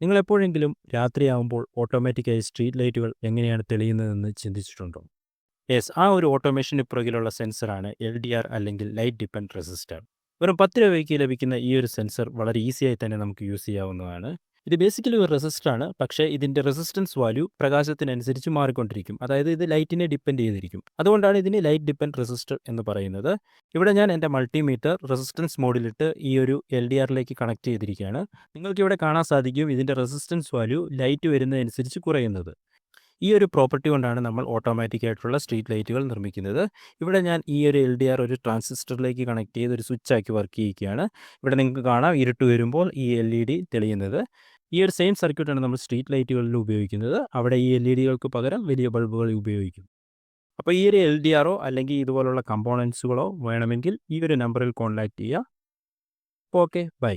നിങ്ങൾ എപ്പോഴെങ്കിലും രാത്രിയാവുമ്പോൾ ഓട്ടോമാറ്റിക്കായി സ്ട്രീറ്റ് ലൈറ്റുകൾ എങ്ങനെയാണ് തെളിയുന്നതെന്ന് ചിന്തിച്ചിട്ടുണ്ടോ? യെസ് ആ ഒരു ഓട്ടോമേഷന് പുറകിലുള്ള സെൻസറാണ് എൽ ഡി ആർ അല്ലെങ്കിൽ ലൈറ്റ് ഡിപ്പെൻഡ് റെസിസ്റ്റർ. വെറും പത്ത് രൂപയ്ക്ക് ലഭിക്കുന്ന ഈ ഒരു സെൻസർ വളരെ ഈസിയായി തന്നെ നമുക്ക് യൂസ് ചെയ്യാവുന്നതാണ്. ഇത് ബേസിക്കലി ഒരു റെസിസ്റ്ററാണ് പക്ഷേ ഇതിന്റെ റെസിസ്റ്റൻസ് വാല്യൂ പ്രകാശത്തിനനുസരിച്ച് മാറിക്കൊണ്ടിരിക്കും. അതായത് ഇത് ലൈറ്റിനെ ഡിപ്പെൻഡ് ചെയ്തിരിക്കും. അതുകൊണ്ടാണ് ഇതിന് ലൈറ്റ് ഡിപ്പെൻഡ് റെസിസ്റ്റർ എന്ന് പറയുന്നത്. ഇവിടെ ഞാൻ എന്റെ മൾട്ടിമീറ്റർ റെസിസ്റ്റൻസ് മോഡിലിട്ട് ഈ ഒരു എൽ ഡി ആറിലേക്ക് കണക്ട് ചെയ്തിരിക്കുകയാണ്. നിങ്ങൾക്ക് ഇവിടെ കാണാൻ സാധിക്കും ഇതിന്റെ റെസിസ്റ്റൻസ് വാല്യൂ ലൈറ്റ് വരുന്നതനുസരിച്ച് കുറയുന്നത്. ഈ ഒരു പ്രോപ്പർട്ടി കൊണ്ടാണ് നമ്മൾ ഓട്ടോമാറ്റിക് ആയിട്ടുള്ള സ്ട്രീറ്റ് ലൈറ്റുകൾ നിർമ്മിക്കുന്നത്. ഇവിടെ ഞാൻ ഈ ഒരു എൽ ഡി ആർ ഒരു ട്രാൻസിസ്റ്ററിലേക്ക് കണക്ട് ചെയ്ത് ഒരു സ്വിച്ച് ആക്കി വർക്ക് ചെയ്യുകയാണ് ഇവിടെ നിങ്ങൾക്ക് കാണാം ഇരുട്ട് വരുമ്പോൾ ഈ എൽ ഇ ഡി തെളിയുന്നത്. ഈ ഒരു സെയിം സർക്യൂട്ടാണ് നമ്മൾ സ്ട്രീറ്റ് ലൈറ്റുകളിൽ ഉപയോഗിക്കുന്നത്. അവിടെ ഈ എൽ ഇ ഡികൾക്ക് പകരം വലിയ ബൾബുകൾ ഉപയോഗിക്കും. അപ്പോൾ ഈ ഒരു എൽ ഡി ആറോ അല്ലെങ്കിൽ ഇതുപോലുള്ള കമ്പോണൻസുകളോ വേണമെങ്കിൽ ഈ ഒരു നമ്പറിൽ കോൺടാക്ട് ചെയ്യുക ഓക്കെ ബൈ.